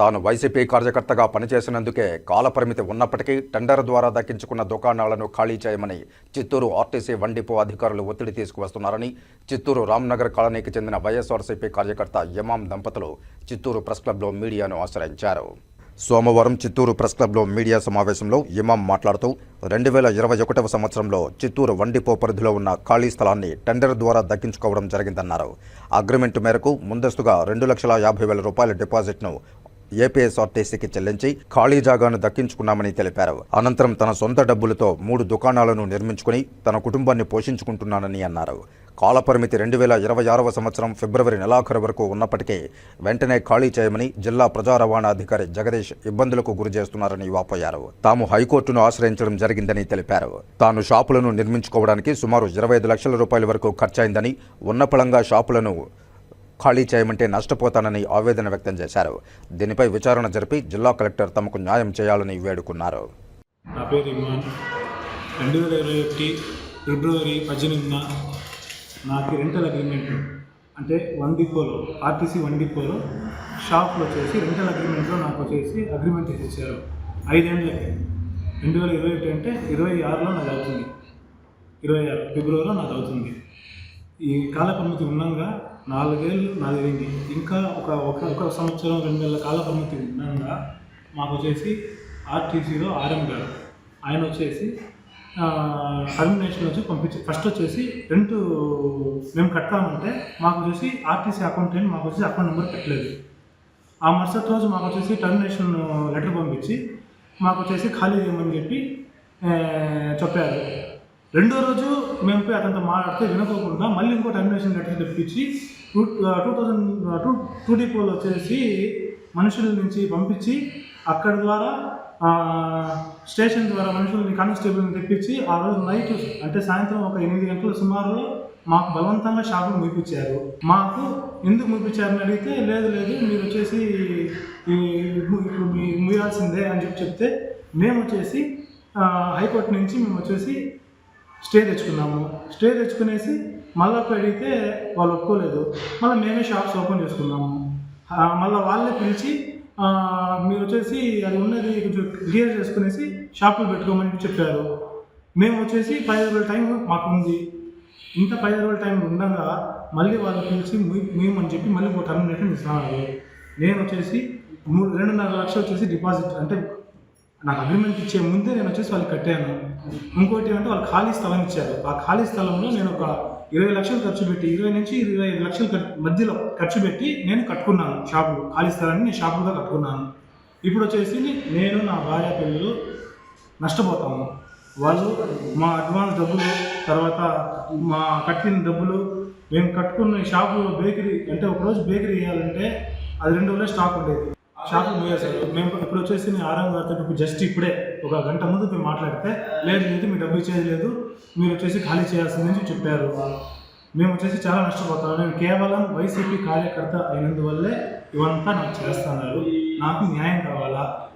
తాను వైసీపీ కార్యకర్తగా పనిచేసినందుకే కాలపరిమితి ఉన్నప్పటికీ టెండర్ ద్వారా దక్కించుకున్న దుకాణాలను ఖాళీ చేయమని చిత్తూరు ఆర్టీసీ వండిపో అధికారులు ఒత్తిడి తీసుకువస్తున్నారని చిత్తూరు రామ్నగర్ కాలనీకి చెందిన వైఎస్ఆర్సీపీ కార్యకర్త యమాం దంపతులు చిత్తూరు ప్రెస్ క్లబ్లో మీడియాను ఆశ్రయించారు. సోమవారం చిత్తూరు ప్రెస్ క్లబ్లో మీడియా సమావేశంలో ఇమాం మాట్లాడుతూ రెండు వేల ఇరవై ఒకటవ సంవత్సరంలో చిత్తూరు వండిపో పరిధిలో ఉన్న ఖాళీ స్థలాన్ని టెండర్ ద్వారా దక్కించుకోవడం జరిగిందన్నారు. అగ్రిమెంట్ మేరకు ముందస్తుగా రెండు లక్షల యాభై వేల రూపాయల డిపాజిట్ను ఏపీఎస్ఆర్టీసీకి చెల్లించి ఖాళీ జాగాను దక్కించుకున్నామని తెలిపారు. అనంతరం తన సొంత డబ్బులతో మూడు దుకాణాలను నిర్మించుకుని తన కుటుంబాన్ని పోషించుకుంటున్నానని అన్నారు. కాలపరిమితి రెండు వేల ఇరవై ఆరవ సంవత్సరం ఫిబ్రవరి నెలాఖరు వరకు ఉన్నప్పటికీ వెంటనే ఖాళీ చేయమని జిల్లా ప్రజా రవాణా అధికారి జగదీష్ ఇబ్బందులకు గురి చేస్తున్నారని వాపోయారు. తాము హైకోర్టును ఆశ్రయించడం జరిగిందని తెలిపారు. తాను షాపులను నిర్మించుకోవడానికి సుమారు ఇరవై ఐదు లక్షల రూపాయల వరకు ఖర్చయిందని ఉన్నపళంగా షాపులను ఖాళీ చేయమంటే నష్టపోతానని ఆవేదన వ్యక్తం చేశారు. దీనిపై విచారణ జరిపి జిల్లా కలెక్టర్ తమకు న్యాయం చేయాలని వేడుకున్నారు. నా పేరు రెండు వేల ఇరవై ఒకటి ఫిబ్రవరి పద్దెనిమిదిన నాకు రెంటల్ అగ్రిమెంట్ అంటే వన్ డిపోలో ఆర్టీసీ వన్ డిపోలో షాప్లో వచ్చేసి రెంటల్ అగ్రిమెంట్లో నాకు వచ్చేసి అగ్రిమెంట్ ఇచ్చారు. ఐదేళ్ళకి రెండు వేల ఇరవై ఒకటి అంటే ఇరవై ఆరులో నాకు అవుతుంది. ఇరవై ఆరు ఫిబ్రవరిలో నాకు అవుతుంది. ఈ కాల పరిమితి ఉన్నంగా నాలుగేళ్ళు నాలుగైంది. ఇంకా ఒక ఒక ఒక సంవత్సరం రెండు నెలల కాల పరిమితి ఉండగా మాకు వచ్చేసి ఆర్టీసీలో ఆర్ఎం గారు. ఆయన వచ్చేసి టర్మినేషన్ వచ్చి పంపించి ఫస్ట్ వచ్చేసి రెంట్ మేము కట్టామంటే మాకు వచ్చేసి ఆర్టీసీ అకౌంట్ అని మాకు వచ్చేసి అకౌంట్ నెంబర్ పెట్టలేదు. ఆ మరుసటి రోజు మాకు వచ్చేసి టర్మినేషన్ లెటర్ పంపించి మాకు వచ్చేసి ఖాళీ చేయమని చెప్పి చెప్పారు. రెండో రోజు మేము పోయి అతనితో మాట్లాడితే వినకోకుండా మళ్ళీ ఇంకో టర్మినేషన్ లెటర్ తెప్పించి two two thousand two two డిపోలో వచ్చేసి మనుషుల నుంచి పంపించి అక్కడ ద్వారా స్టేషన్ ద్వారా మనుషుల్ని కానిస్టేబుల్ని తెప్పించి ఆ రోజు నైట్ అంటే సాయంత్రం ఒక ఎనిమిది గంటల సుమారులో మాకు బలవంతంగా షాపులు ముగిపించారు. మాకు ఎందుకు ముగిపించారని అడిగితే లేదు లేదు మీరు వచ్చేసి ఈ ఇప్పుడు మీ అని చెప్పి చెప్తే మేము వచ్చేసి హైకోర్టు నుంచి మేము వచ్చేసి స్టే తెచ్చుకున్నాము. స్టే తెచ్చుకునేసి మళ్ళీ పోయి అడిగితే వాళ్ళు ఒప్పుకోలేదు. మళ్ళీ మేమే షాప్స్ ఓపెన్ చేసుకున్నాము. మళ్ళీ వాళ్ళే పిలిచి మీరు వచ్చేసి అది ఉన్నది కొంచెం క్లియర్ చేసుకునేసి షాపులు పెట్టుకోమని చెప్పారు. మేము వచ్చేసి పది రోజుల టైం మాకు ఉంది. ఇంత పది రోజుల టైం ఉండగా మళ్ళీ వాళ్ళు పిలిచి మీ- మేము అని చెప్పి మళ్ళీ ఒక టర్మినేషన్ ఇస్తాను నేను వచ్చేసి మూడు రెండున్నర లక్షలు వచ్చేసి డిపాజిట్ అంటే నాకు అగ్రిమెంట్ ఇచ్చే ముందే నేను వచ్చేసి వాళ్ళకి కట్టాను. ఇంకోటి ఏంటంటే వాళ్ళు ఖాళీ స్థలం ఇచ్చారు. ఆ ఖాళీ స్థలంలో నేను ఒక ఇరవై లక్షలు ఖర్చు పెట్టి ఇరవై నుంచి ఇరవై ఐదు లక్షలు మధ్యలో ఖర్చు పెట్టి నేను కట్టుకున్నాను షాపులు ఖాళీ స్థలాన్ని నేను షాపులుగా కట్టుకున్నాను. ఇప్పుడు వచ్చేసి నేను నా భార్య పిల్లలు నష్టపోతాము. వాళ్ళు మా అడ్వాన్స్ డబ్బులు తర్వాత మా కట్టిన డబ్బులు మేము కట్టుకున్న షాపులో బేకరీ అంటే ఒకరోజు బేకరీ వేయాలంటే అది రెండు రోజులే స్టాక్ ఉండేది. షాపులు మూసేశారు మేము ఇప్పుడు వచ్చేసి నేను ఆరాం గారితో జస్ట్ ఇప్పుడే ఒక గంట ముందు మేము మాట్లాడితే లేదు లేదు మీ డబ్బు ఇచ్చేది లేదు మీరు వచ్చేసి ఖాళీ చేయాల్సిందని చెప్పారు. మేము వచ్చేసి చాలా నష్టపోతాము నేను కేవలం వైసీపీ కార్యకర్త అయినందువల్లే ఇవంతా నాకు చేస్తున్నారు. నాకు న్యాయం కావాలా?